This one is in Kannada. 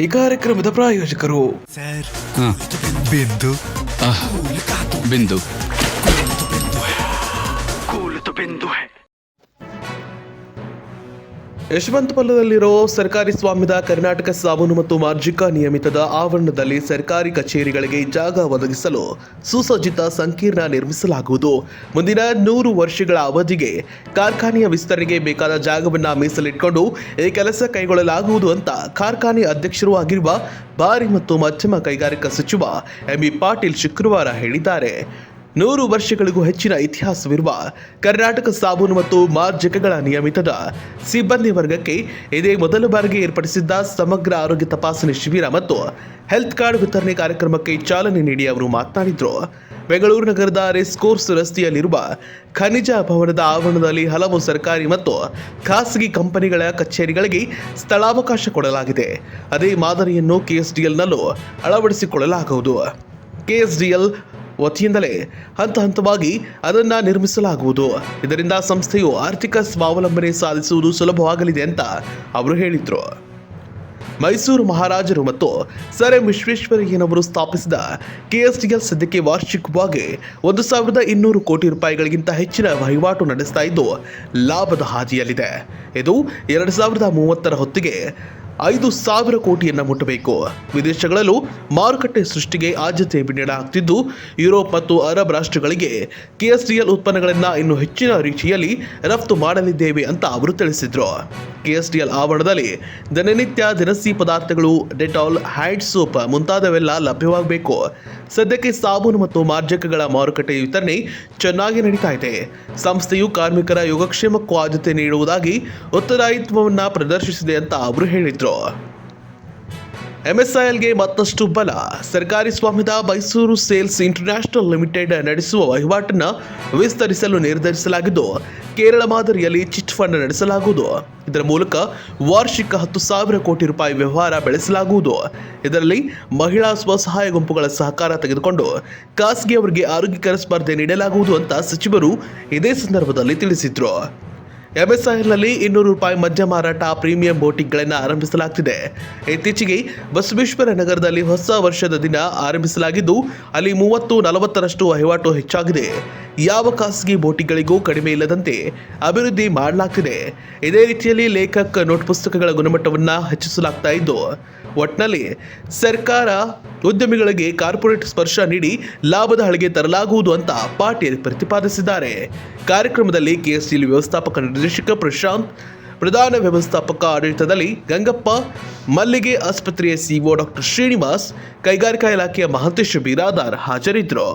ಈ ಕಾರ್ಯಕ್ರಮದ ಪ್ರಾಯೋಜಕರು. ಬಿಂದು. ಬಿಂದು. ಯಶವಂತಪುರದಲ್ಲಿರೋ ಸರ್ಕಾರಿ ಸ್ವಾಮ್ಯದ ಕರ್ನಾಟಕ ಸಾಬೂನು ಮತ್ತು ಮಾರ್ಜಿಕ ನಿಯಮಿತದ ಆವರಣದಲ್ಲಿ ಸರ್ಕಾರಿ ಕಚೇರಿಗಳಿಗೆ ಜಾಗ ಒದಗಿಸಲು ಸುಸಜ್ಜಿತ ಸಂಕೀರ್ಣ ನಿರ್ಮಿಸಲಾಗುವುದು. ಮುಂದಿನ ನೂರು ವರ್ಷಗಳ ಅವಧಿಗೆ ಕಾರ್ಖಾನೆಯ ವಿಸ್ತರಣೆಗೆ ಬೇಕಾದ ಜಾಗವನ್ನು ಮೀಸಲಿಟ್ಟುಕೊಂಡು ಈ ಕೆಲಸ ಕೈಗೊಳ್ಳಲಾಗುವುದು ಅಂತ ಕಾರ್ಖಾನೆ ಅಧ್ಯಕ್ಷರೂ ಆಗಿರುವ ಭಾರಿ ಮತ್ತು ಮಧ್ಯಮ ಕೈಗಾರಿಕಾ ಸಚಿವ ಎಂಬಿ ಪಾಟೀಲ್ ಶುಕ್ರವಾರ ಹೇಳಿದ್ದಾರೆ. ನೂರು ವರ್ಷಗಳಿಗೂ ಹೆಚ್ಚಿನ ಇತಿಹಾಸವಿರುವ ಕರ್ನಾಟಕ ಸಾಬೂನು ಮತ್ತು ಮಾರ್ಜಕಗಳ ನಿಯಮಿತದ ಸಿಬ್ಬಂದಿ ವರ್ಗಕ್ಕೆ ಇದೇ ಮೊದಲ ಬಾರಿಗೆ ಏರ್ಪಡಿಸಿದ್ದ ಸಮಗ್ರ ಆರೋಗ್ಯ ತಪಾಸಣೆ ಶಿಬಿರ ಮತ್ತು ಹೆಲ್ತ್ ಕಾರ್ಡ್ ವಿತರಣೆ ಕಾರ್ಯಕ್ರಮಕ್ಕೆ ಚಾಲನೆ ನೀಡಿ ಅವರು ಮಾತನಾಡಿದರು. ಬೆಂಗಳೂರು ನಗರದ ರೆಸ್ಕೋರ್ಸ್ ರಸ್ತೆಯಲ್ಲಿರುವ ಖನಿಜ ಭವನದ ಆವರಣದಲ್ಲಿ ಹಲವು ಸರ್ಕಾರಿ ಮತ್ತು ಖಾಸಗಿ ಕಂಪನಿಗಳ ಕಚೇರಿಗಳಿಗೆ ಸ್ಥಳಾವಕಾಶ ಕೊಡಲಾಗಿದೆ. ಅದೇ ಮಾದರಿಯನ್ನು ಕೆಎಸ್ಡಿಎಲ್ನಲ್ಲೂ ಅಳವಡಿಸಿಕೊಳ್ಳಲಾಗುವುದು. ಕೆಎಸ್ಡಿಎಲ್ ವತಿಯಿಂದಲೇ ಹಂತ ಹಂತವಾಗಿ ಅದನ್ನು ನಿರ್ಮಿಸಲಾಗುವುದು. ಇದರಿಂದ ಸಂಸ್ಥೆಯು ಆರ್ಥಿಕ ಸ್ವಾವಲಂಬನೆ ಸಾಧಿಸುವುದು ಸುಲಭವಾಗಲಿದೆ ಅಂತ ಅವರು ಹೇಳಿದರು. ಮೈಸೂರು ಮಹಾರಾಜರು ಮತ್ತು ಸರ್ ಎಂ ವಿಶ್ವೇಶ್ವರಯ್ಯನವರು ಸ್ಥಾಪಿಸಿದ ಕೆಎಸ್ಡಿಎಲ್ ಸದ್ಯಕ್ಕೆ ವಾರ್ಷಿಕವಾಗಿ ಒಂದು ಸಾವಿರದ ಇನ್ನೂರು ಕೋಟಿ ರೂಪಾಯಿಗಳಿಗಿಂತ ಹೆಚ್ಚಿನ ವಹಿವಾಟು ನಡೆಸ್ತಾ ಇದ್ದು, ಲಾಭದ ಹಾದಿಯಲ್ಲಿದೆ. ಇದು ಎರಡು ಸಾವಿರದ ಮೂವತ್ತರ ಹೊತ್ತಿಗೆ ಐದು ಸಾವಿರ ಕೋಟಿಯನ್ನು ಮುಟ್ಟಬೇಕು. ವಿದೇಶಗಳಲ್ಲೂ ಮಾರುಕಟ್ಟೆ ಸೃಷ್ಟಿಗೆ ಆದ್ಯತೆ ನೀಡಲಾಗುತ್ತಿದ್ದು ಯುರೋಪ್ ಮತ್ತು ಅರಬ್ ರಾಷ್ಟ್ರಗಳಿಗೆ ಕೆಎಸ್ಡಿಎಲ್ ಉತ್ಪನ್ನಗಳನ್ನು ಇನ್ನು ಹೆಚ್ಚಿನ ರೀತಿಯಲ್ಲಿ ರಫ್ತು ಮಾಡಲಿದ್ದೇವೆ ಅಂತ ಅವರು ತಿಳಿಸಿದರು. ಕೆಎಸ್ಡಿಎಲ್ ಆವರಣದಲ್ಲಿ ದಿನನಿತ್ಯ ದಿನಸಿ ಪದಾರ್ಥಗಳು, ಡೆಟಾಲ್ ಹ್ಯಾಂಡ್ ಸೋಪ್ ಮುಂತಾದವೆಲ್ಲ ಲಭ್ಯವಾಗಬೇಕು. ಸದ್ಯಕ್ಕೆ ಸಾಬೂನು ಮತ್ತು ಮಾರ್ಜಕಗಳ ಮಾರುಕಟ್ಟೆ ವಿತರಣೆ ಚೆನ್ನಾಗಿ ನಡೀತಾ ಇದೆ. ಸಂಸ್ಥೆಯು ಕಾರ್ಮಿಕರ ಯೋಗಕ್ಷೇಮಕ್ಕೂ ಆದ್ಯತೆ ನೀಡುವುದಾಗಿ ಉತ್ತರದಾಯಿತ್ವವನ್ನು ಪ್ರದರ್ಶಿಸಿದೆ ಅಂತ ಅವರು ಹೇಳಿದರು. ಎಂಎಸ್ಐಎಲ್ಗೆ ಮತ್ತಷ್ಟು ಬಲ. ಸರ್ಕಾರಿ ಸ್ವಾಮ್ಯದ ಮೈಸೂರು ಸೇಲ್ಸ್ ಇಂಟರ್ನ್ಯಾಷನಲ್ ಲಿಮಿಟೆಡ್ ನಡೆಸುವ ವಹಿವಾಟನ್ನು ವಿಸ್ತರಿಸಲು ನಿರ್ಧರಿಸಲಾಗಿದ್ದು, ಕೇರಳ ಮಾದರಿಯಲ್ಲಿ ಚಿಟ್ ಫಂಡ್ ನಡೆಸಲಾಗುವುದು. ಇದರ ಮೂಲಕ ವಾರ್ಷಿಕ ಹತ್ತು ಸಾವಿರ ಕೋಟಿ ರೂಪಾಯಿ ವ್ಯವಹಾರ ಬೆಳೆಸಲಾಗುವುದು. ಇದರಲ್ಲಿ ಮಹಿಳಾ ಸ್ವಸಹಾಯ ಗುಂಪುಗಳ ಸಹಕಾರ ತೆಗೆದುಕೊಂಡು ಖಾಸಗಿಯವರಿಗೆ ಆರೋಗ್ಯಕರ ಸ್ಪರ್ಧೆ ನೀಡಲಾಗುವುದು ಅಂತ ಸಚಿವರು ಇದೇ ಸಂದರ್ಭದಲ್ಲಿ ತಿಳಿಸಿದ್ರು. ಎಂಎಸ್ಐಎಲ್ನಲ್ಲಿ ಇನ್ನೂರು ರೂಪಾಯಿ ಮದ್ಯ ಮಾರಾಟ ಪ್ರೀಮಿಯಂ ಬೋಟಿಂಗ್ಗಳನ್ನು ಆರಂಭಿಸಲಾಗ್ತಿದೆ. ಇತ್ತೀಚೆಗೆ ಬಸವೇಶ್ವರ ನಗರದಲ್ಲಿ ಹೊಸ ವರ್ಷದ ದಿನ ಆರಂಭಿಸಲಾಗಿದ್ದು, ಅಲ್ಲಿ ಮೂವತ್ತು, ನಲವತ್ತರಷ್ಟು ವಹಿವಾಟು ಹೆಚ್ಚಾಗಿದೆ. ಯಾವ ಖಾಸಗಿ ಬೋಟಿಗಳಿಗೂ ಕಡಿಮೆ ಇಲ್ಲದಂತೆ ಅಭಿವೃದ್ಧಿ ಮಾಡಲಾಗ್ತಿದೆ. ಇದೇ ರೀತಿಯಲ್ಲಿ ಲೇಖಕ ನೋಟ್ ಪುಸ್ತಕಗಳ ಗುಣಮಟ್ಟವನ್ನು ಹೆಚ್ಚಿಸಲಾಗ್ತಾ ಇದ್ದು, ಒಟ್ನಲ್ಲಿ ಸರ್ಕಾರ ಉದ್ಯಮಿಗಳಿಗೆ ಕಾರ್ಪೊರೇಟ್ ಸ್ಪರ್ಶ ನೀಡಿ ಲಾಭದ ಹಳಿಗೆ ತರಲಾಗುವುದು ಅಂತ ಪಾಟೀಲ್ ಪ್ರತಿಪಾದಿಸಿದ್ದಾರೆ. ಕಾರ್ಯಕ್ರಮದಲ್ಲಿ ಕೆಎಸ್ಟಿಲ್ ವ್ಯವಸ್ಥಾಪಕ ನಿರ್ದೇಶಕ ಪ್ರಶಾಂತ್, ಪ್ರಧಾನ ವ್ಯವಸ್ಥಾಪಕ ಆಡಳಿತದಲ್ಲಿ ಗಂಗಪ್ಪ, ಮಲ್ಲಿಗೆ ಆಸ್ಪತ್ರೆಯ ಸಿಒ ಡಾಕ್ಟರ್ ಶ್ರೀನಿವಾಸ್, ಕೈಗಾರಿಕಾ ಇಲಾಖೆಯ ಮಹಂತೇಶ್ ಬಿರಾದಾರ್ ಹಾಜರಿದ್ದರು